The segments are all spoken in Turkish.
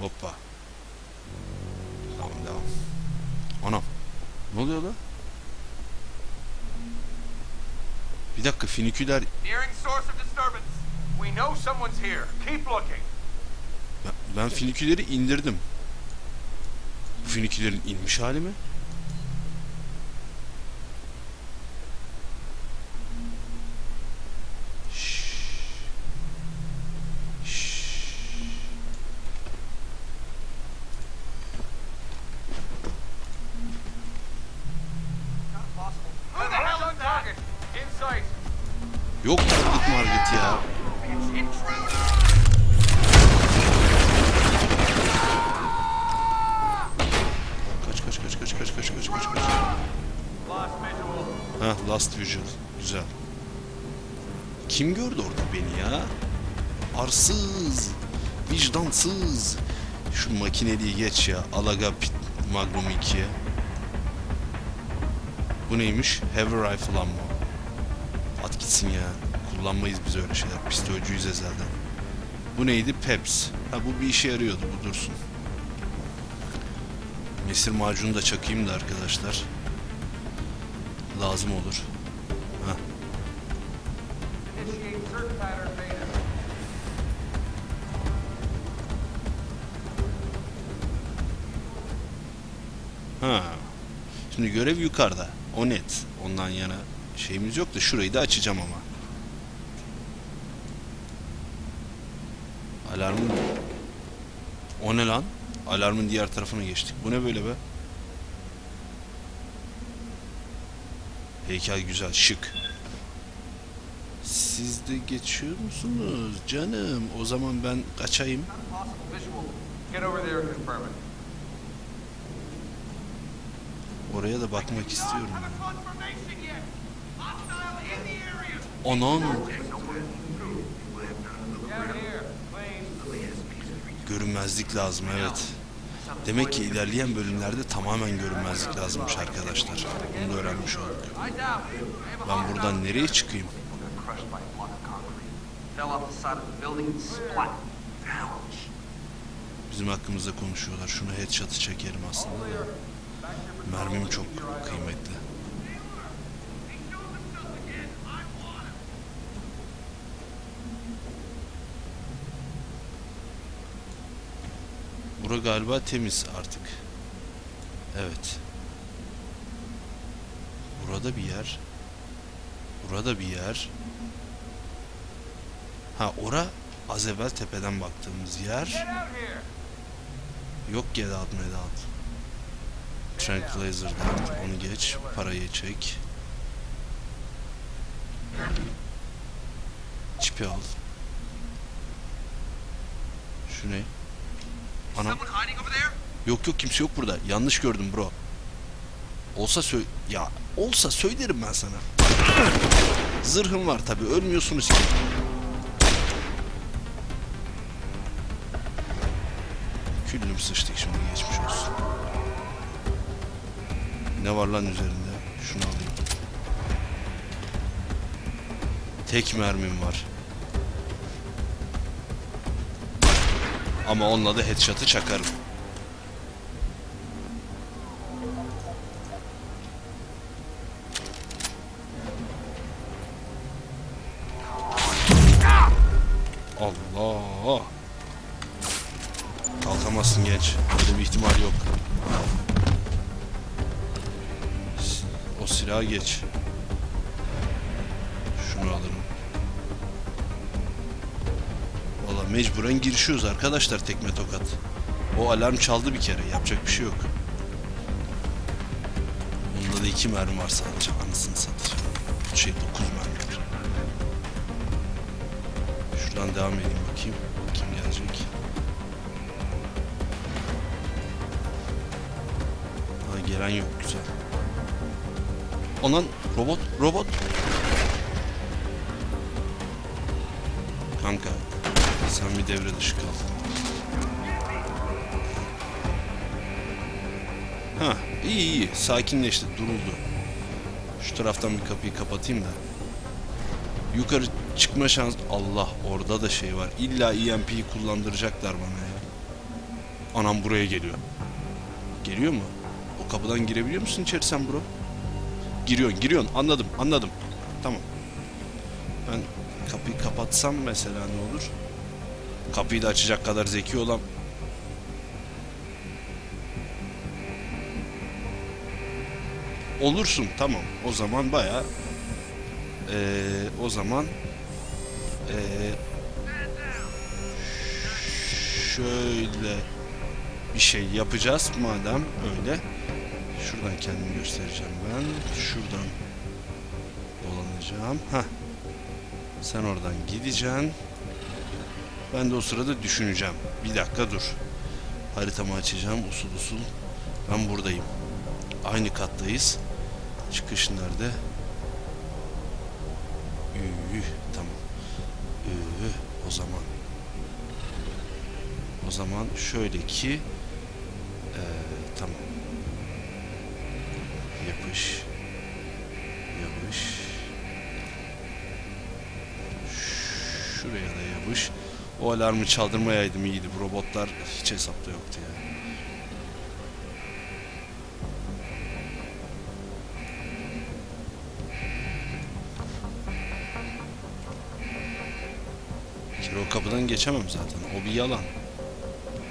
Hoppa. Tamam devam. Anam. Ne oluyor lan? Bir dakika finiküler. Ben, ben finiküleri indirdim. Bu finikülerin inmiş hali mi? Yok target market ya. Kaç kaç kaç kaç kaç kaç kaç kaç kaç. Ha Last Visual. Güzel. Kim gördü orada beni ya? Arsız. Vicdansız. Şu makineliği geç ya. Alaga Pit Magnum 2'ye. Bu neymiş? Heavy Rifle Ammo. Gitsin ya. Kullanmayız biz öyle şeyler. Pistolcüyüz ezelden. Bu neydi? Peps. Ha bu bir işe yarıyordu. Bu dursun. Mesir macunu da çakayım da arkadaşlar. Lazım olur. Beta. Ha. Şimdi görev yukarıda. O net. Ondan yana şeyimiz yok da şurayı da açacağım ama. Alarmın... O ne lan? Alarmın diğer tarafına geçtik. Bu ne böyle be? Heykel güzel, şık. Siz de geçiyor musunuz canım? O zaman ben kaçayım. Oraya da bakmak istiyorum. Onun görünmezlik lazım evet. Demek ki ilerleyen bölümlerde tamamen görünmezlik lazımmış arkadaşlar. Bunu da öğrenmiş olduk. Ben buradan nereye çıkayım? Bizim hakkımızda konuşuyorlar. Şunu headshot'ı çekerim aslında. Mermim çok kıymetli. Bura galiba temiz artık. Evet. Burada bir yer. Burada bir yer. Ha ora az evvel tepeden baktığımız yer. Yok get out med out. Tranquilizer dart. Onu geç. Parayı çek. Çipi al. Şu ne? Anam. Yok yok kimse yok burada. Yanlış gördüm bro. Olsa söyle... Ya olsa söylerim ben sana. Zırhım var tabi ölmüyorsunuz ki. Küllüm sıçtık şimdi geçmiş olsun. Ne var lan üzerinde? Şunu alayım. Tek mermim var. Ama onunla da headshot'ı çakarım. Allah! Kalkamazsın genç. Öyle bir ihtimal yok. O silahı geç. Şunu alırım. Mecburen girişiyoruz arkadaşlar tekme tokat. O alarm çaldı bir kere. Yapacak bir şey yok. Bunda da iki mermi var sadece. Anasını satacağım. Şey dokuz mermi var. Şuradan devam edeyim bakayım. Kim gelecek? Ha, gelen yok güzel. Anan robot robot. Devre dışı kal. Ha iyi iyi sakinleşti duruldu. Şu taraftan bir kapıyı kapatayım da. Yukarı çıkma şans... Allah orada da şey var. İlla EMP'yi kullandıracaklar bana ya. Anam buraya geliyor. Geliyor mu? O kapıdan girebiliyor musun içeri sen bro? Giriyorsun, giriyorsun. Anladım, anladım. Tamam. Ben kapıyı kapatsam mesela ne olur? Kapıyı da açacak kadar zeki olan... Olursun, tamam. O zaman baya... o zaman... Eee şöyle bir şey yapacağız madem öyle. Şuradan kendimi göstereceğim ben. Şuradan dolanacağım. Ha. Sen oradan gideceksin. Ben de o sırada düşüneceğim. Bir dakika dur. Haritamı açacağım usul usul. Ben buradayım. Aynı kattayız. Çıkış nerede? Üü, tamam. Üü, o zaman o zaman şöyle ki eee, tamam. Yapış. Yapış. Şuraya da yapış. O alarmı çaldırmayaydım iyiydi. Bu robotlar hiç hesapta yoktu ya. Bir kere o kapıdan geçemem zaten. O bir yalan.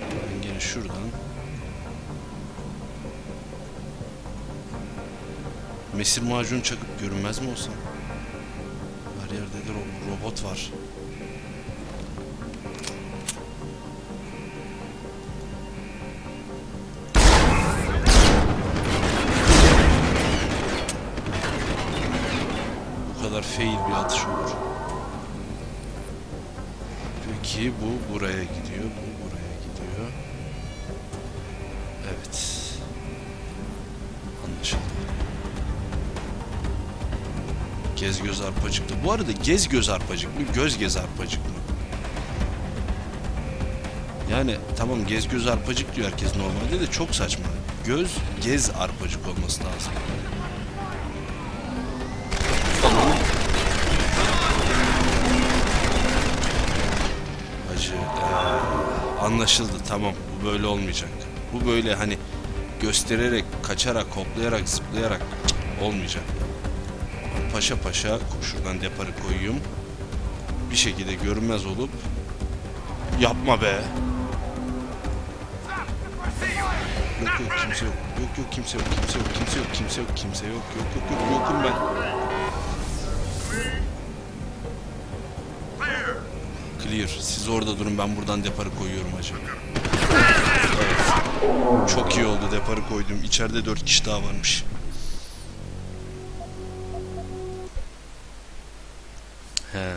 Ben gene şuradan Mesir macun çakıp görünmez mi olsam? Her yerde de ro- robot var. Kadar fail bir atış olur. Peki bu buraya gidiyor, bu buraya gidiyor. Evet. Anlaşıldı. Gez göz arpacık da. Bu arada gez göz arpacık mı, göz gez arpacık mı? Yani tamam gez göz arpacık diyor herkes normalde de çok saçma. Göz gez arpacık olması lazım. Anlaşıldı tamam bu böyle olmayacak. Bu böyle hani göstererek, kaçarak, hoplayarak, zıplayarak olmayacak. Paşa paşa şuradan deparı koyayım. Bir şekilde görünmez olup yapma be. Yok yok kimse yok. Yok yok kimse yok. Kimse yok. Kimse yok. Kimse yok. Kimse yok. Yok yok yok. Yokum ben. Clear. Siz orada durun ben buradan deparı koyuyorum hacı. Evet. Çok iyi oldu deparı koydum. İçeride dört kişi daha varmış. He.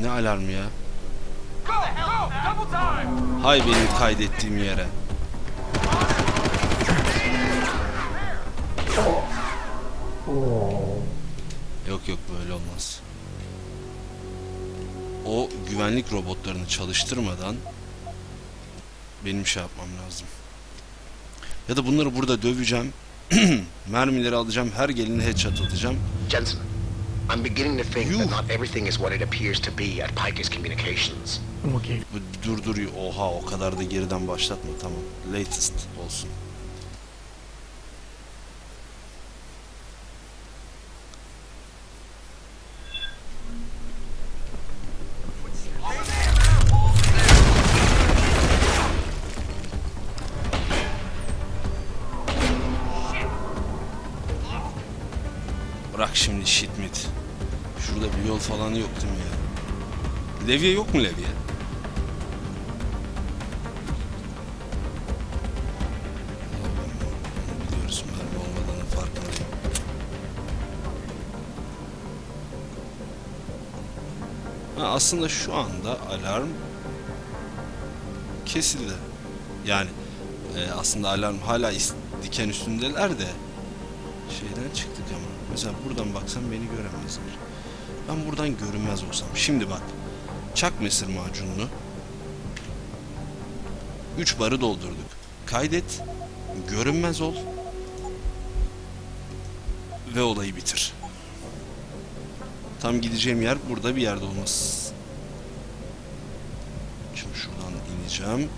Ne alarmı ya? Hay benim kaydettiğim yere. Yok yok böyle olmaz. O güvenlik robotlarını çalıştırmadan benim şey yapmam lazım. Ya da bunları burada döveceğim. Mermileri alacağım. Her gelini headshot atacağım. Jensen, I'm beginning to think that not everything is what it appears to be at Picus Communications. Bu durduruyor. Oha o kadar da geriden başlatma tamam. Latest olsun. Falan yok değil mi ya? Levye yok mu levye? Biliyoruz mermi olmadığının farkındayım. Aslında şu anda alarm kesildi. Yani e, aslında alarm hala diken üstündeler de şeyden çıktık ama. Mesela buradan baksan beni göremezler. Ben buradan görünmez olsam. Şimdi bak. Çak mesir macununu. 3 barı doldurduk. Kaydet. Görünmez ol. Ve olayı bitir. Tam gideceğim yer burada bir yerde olması gideceğim.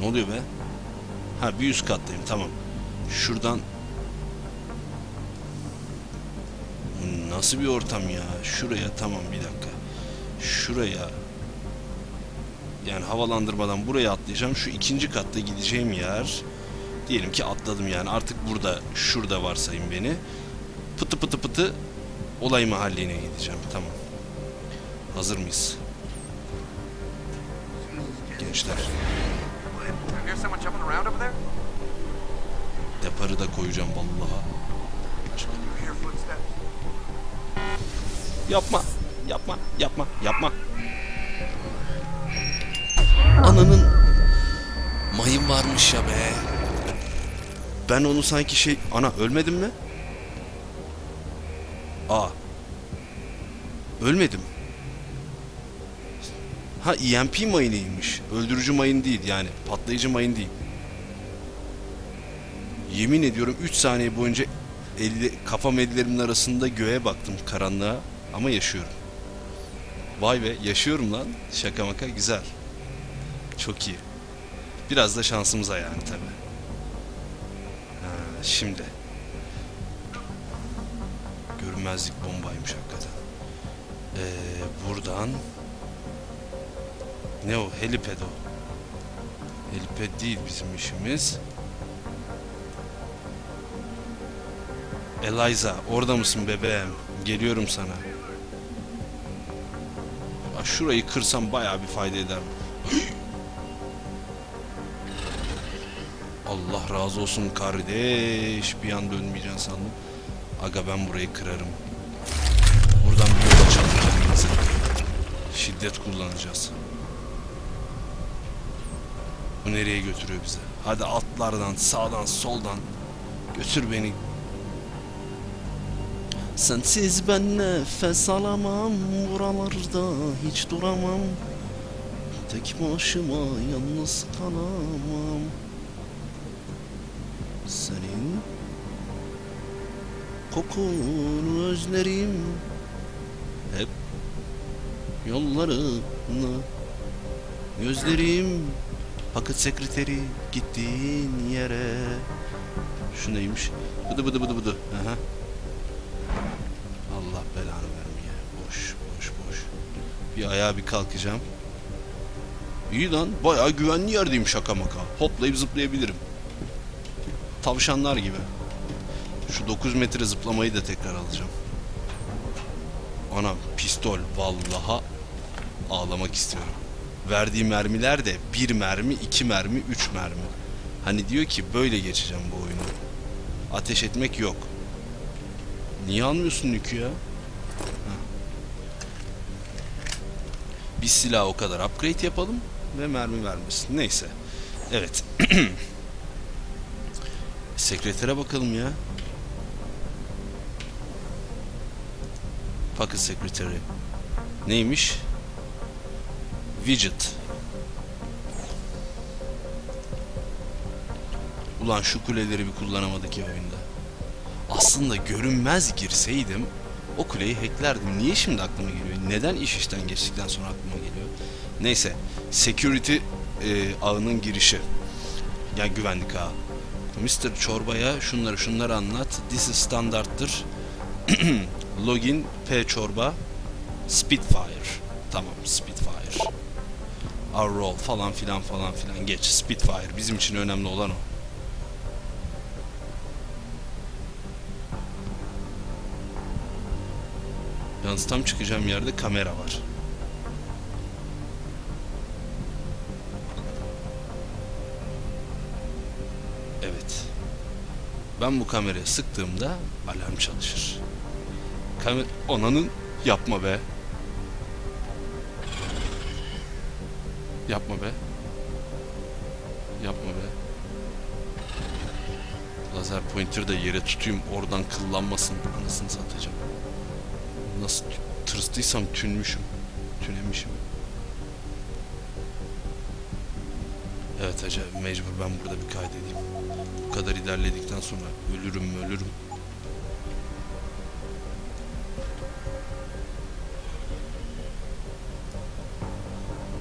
Ne oluyor be? Ha bir üst kattayım tamam. Şuradan Nasıl bir ortam ya? Şuraya tamam bir dakika. Şuraya yani havalandırmadan buraya atlayacağım. Şu ikinci katta gideceğim yer diyelim ki atladım yani artık burada şurada varsayın beni. Pıtı pıtı pıtı olay mahalline gideceğim. Tamam. Hazır mıyız? Gençler. Deparı da koyacağım vallahi. Yapma. Yapma. Yapma. Yapma. Ananın mayın varmış ya be. Ben onu sanki şey... Ana ölmedim mi? Aa. Ölmedim. Ha EMP mayınıymış. Öldürücü mayın değil yani. Patlayıcı mayın değil. Yemin ediyorum 3 saniye boyunca elli, kafam ellerimin arasında göğe baktım karanlığa ama yaşıyorum. Vay be yaşıyorum lan. Şaka maka güzel. Çok iyi. Biraz da şansımıza yani tabi. Şimdi. Görünmezlik bombaymış hakikaten. Ee, buradan ne o? Helipad o. Helipad değil bizim işimiz. Eliza orada mısın bebeğim? Geliyorum sana. Aa, şurayı kırsam bayağı bir fayda eder. Allah razı olsun kardeş. Bir an dönmeyeceksin sandım. Aga ben burayı kırarım. Buradan bir yol açalım kendimize. Şiddet kullanacağız. Bu nereye götürüyor bize? Hadi altlardan, sağdan, soldan götür beni Sensiz ben nefes alamam Buralarda hiç duramam. Tek başıma yalnız kalamam. Senin Kokunu özlerim Hep Yollarını Gözlerim. Paket sekreteri gittiğin yere. Şu neymiş? Bıdı bıdı bıdı bıdı. Aha. Bir ayağa bir kalkacağım. İyi lan, bayağı güvenli yerdeyim şaka maka. Hoplayıp zıplayabilirim. Tavşanlar gibi. Şu 9 metre zıplamayı da tekrar alacağım. Ana pistol vallaha ağlamak istiyorum. Verdiği mermiler de bir mermi, iki mermi, üç mermi. Hani diyor ki böyle geçeceğim bu oyunu. Ateş etmek yok. Niye almıyorsun yükü ya? Bir silah o kadar upgrade yapalım ve mermi vermesin. Neyse. Evet. Sekretere bakalım ya. Pocket Secretary. Neymiş? Widget. Ulan şu kuleleri bir kullanamadık ya oyunda. Aslında görünmez girseydim o kuleyi hacklerdim. Niye şimdi aklıma geliyor? Neden iş işten geçtikten sonra aklıma geliyor? Neyse. Security e, ağının girişi. Yani güvenlik ağı. Mr. Çorba'ya şunları şunları anlat. This is standarttır. Login P çorba Spitfire. Tamam Spitfire. Our role falan filan falan filan geç. Spitfire bizim için önemli olan o. Yalnız çıkacağım yerde kamera var. Evet. Ben bu kameraya sıktığımda alarm çalışır. Kamer... Onanın yapma be. Yapma be. Yapma be. Lazer pointer de yere tutayım oradan kıllanmasın. Anasını satacağım. Nasıl tırstıysam tünmüşüm. Tünemişim. Evet hacı mecbur ben burada bir kaydedeyim. Bu kadar ilerledikten sonra ölürüm mü ölürüm.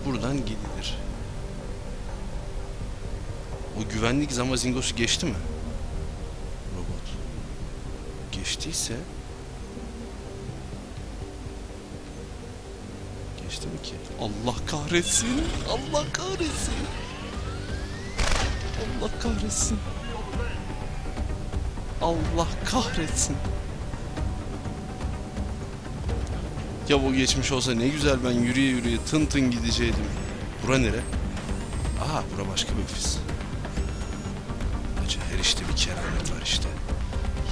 buradan gidilir. O güvenlik zamazingosu geçti mi? Robot. Geçtiyse... Allah kahretsin! Allah kahretsin! Allah kahretsin! Allah kahretsin! Ya o geçmiş olsa ne güzel ben yürüye yürüye tın tın gideceydim. Bura nere? Aha bura başka bir ofis. Acı her işte bir keramet var işte.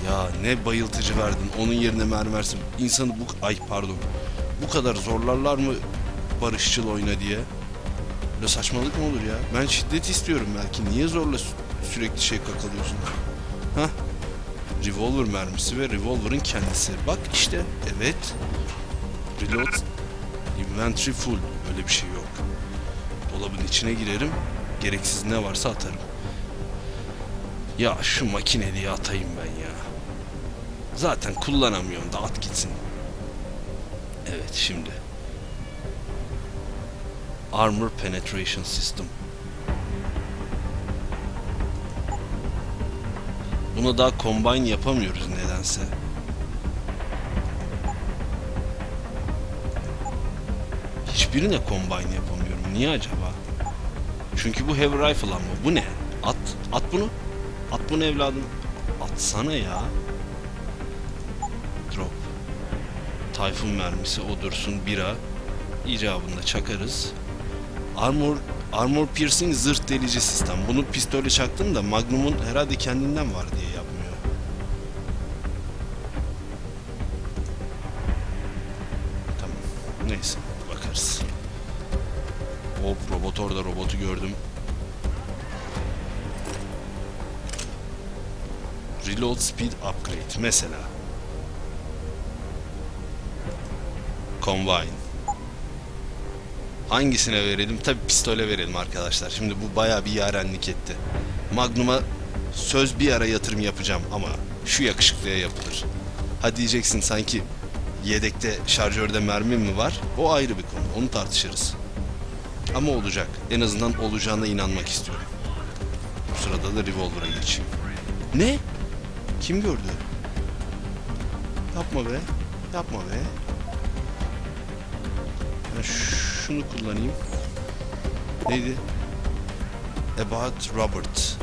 Ya ne bayıltıcı verdin. Onun yerine mermersin. İnsanı bu... Ay pardon. Bu kadar zorlarlar mı barışçıl oyna diye? Böyle saçmalık mı olur ya? Ben şiddet istiyorum belki. Niye zorla sü- sürekli şey kakalıyorsun? Hah. Revolver mermisi ve revolver'ın kendisi. Bak işte. Evet. Reload. Inventory full. Öyle bir şey yok. Dolabın içine girerim. Gereksiz ne varsa atarım. Ya şu makine diye atayım ben ya. Zaten kullanamıyorum da at gitsin. Evet şimdi. Armor Penetration System. Buna daha combine yapamıyoruz nedense. Hiçbirine combine yapamıyorum. Niye acaba? Çünkü bu heavy rifle ama bu ne? At, at bunu. At bunu evladım. Atsana ya. Drop. Tayfun mermisi o dursun bira. İcabında çakarız. Armor Armor piercing zırh delici sistem. Bunu pistole çaktım da Magnum'un herhalde kendinden var diye yapmıyor. Tamam. Neyse bakarız. Hop robot orada robotu gördüm. Reload speed upgrade mesela. Combine. Hangisine verelim? Tabi pistole verelim arkadaşlar. Şimdi bu baya bir yarenlik etti. Magnum'a söz bir ara yatırım yapacağım ama şu yakışıklıya yapılır. Ha diyeceksin sanki yedekte şarjörde mermi mi var? O ayrı bir konu. Onu tartışırız. Ama olacak. En azından olacağına inanmak istiyorum. Bu sırada da revolver'a geçeyim. Ne? Kim gördü? Yapma be. Yapma be. Şunu kullanayım. Neydi? About Robert.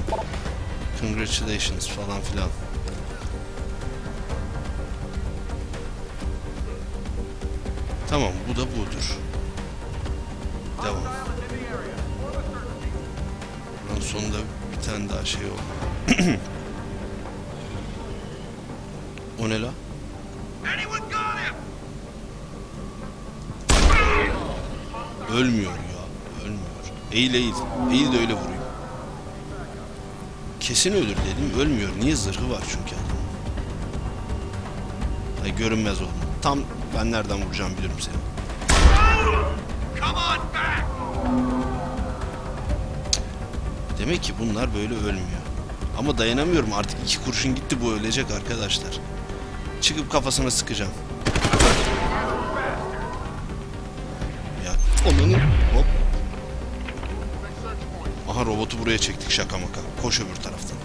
Congratulations falan filan. Tamam bu da budur. Devam. Buranın sonunda bir tane daha şey oldu. o ne la? Ölmüyor ya. Ölmüyor. Eğil eğil. Eğil de öyle vurayım. Kesin ölür dedim. Ölmüyor. Niye zırhı var çünkü adamın. Ay görünmez oldum. Tam ben nereden vuracağım bilirim seni. Demek ki bunlar böyle ölmüyor. Ama dayanamıyorum artık iki kurşun gitti bu ölecek arkadaşlar. Çıkıp kafasına sıkacağım. Robotu buraya çektik şaka maka. Koş öbür taraftan.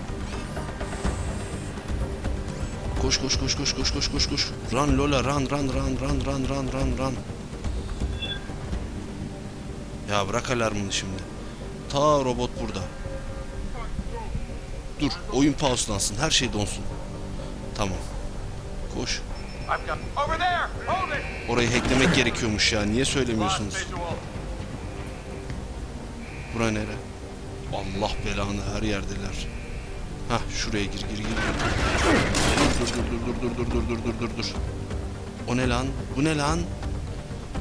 Koş koş koş koş koş koş koş koş. Run Lola run run run run run run run run. Ya bırak alarmını şimdi. Ta robot burada. Dur oyun pauselansın her şey donsun. Tamam. Koş. Orayı hacklemek gerekiyormuş ya. Niye söylemiyorsunuz? Bura nere? Allah belanı her yerdeler. Hah şuraya gir gir. gir. Dur dur dur dur dur dur dur dur dur dur. O ne lan? Bu ne lan?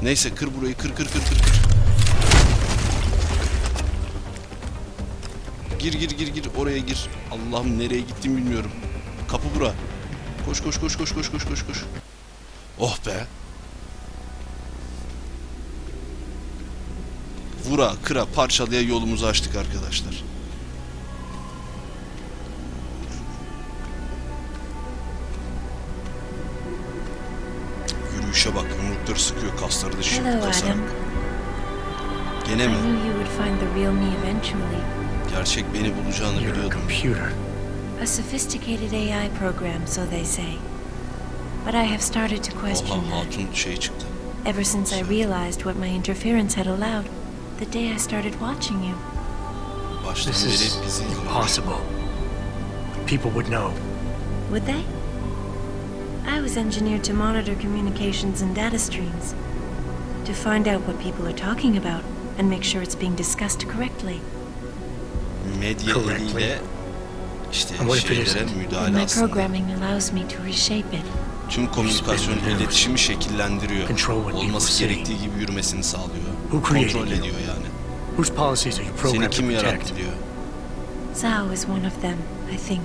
Neyse kır burayı kır kır kır kır kır. Gir gir gir gir oraya gir. Allah'ım nereye gittim bilmiyorum. Kapı bura. Koş koş koş koş koş koş koş koş. Oh be. Vura, kıra, parçalaya yolumuzu açtık arkadaşlar. Yürüyüşe bak, yumrukları sıkıyor, kasları da kasarak. Adam. Gene mi? Gerçek beni bulacağını biliyordum. computer. A sophisticated AI program, so they say. But I have started to question Oha that. hatun şey çıktı. Ever since I realized what my interference had allowed, the day I started watching you. Baştan This is impossible. People would know. Would they? I was engineered to monitor communications and data streams. To find out what people are talking about and make sure it's being discussed correctly. Medya Correctly. işte And what if it şeylere isn't? And my aslında. programming allows me to reshape it. Tüm komünikasyon, iletişimi şekillendiriyor. Control what people Olması gerektiği gibi yürümesini sağlıyor. Who created Kontrol you? ediyor yani. Whose policies are you Seni programmed to kim protect? yarattı diyor. Zhao is one of them, I think.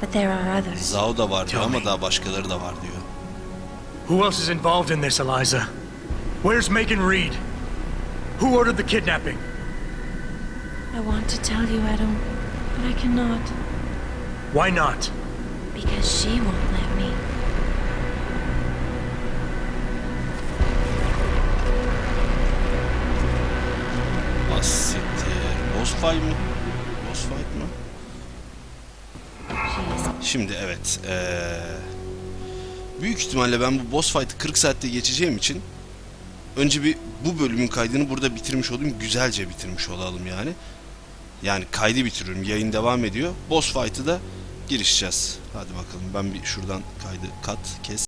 But there are others. Zao da var diyor Tell ama me. daha başkaları da var diyor. Who else is involved in this, Eliza? Where's Megan Reed? Who ordered the kidnapping? I want to tell you, Adam, but I cannot. Why not? Because she won't fight mı? Boss fight mı? Şimdi evet. eee, büyük ihtimalle ben bu boss fight'ı 40 saatte geçeceğim için önce bir bu bölümün kaydını burada bitirmiş olayım. Güzelce bitirmiş olalım yani. Yani kaydı bitiriyorum. Yayın devam ediyor. Boss fight'ı da girişeceğiz. Hadi bakalım ben bir şuradan kaydı kat kes.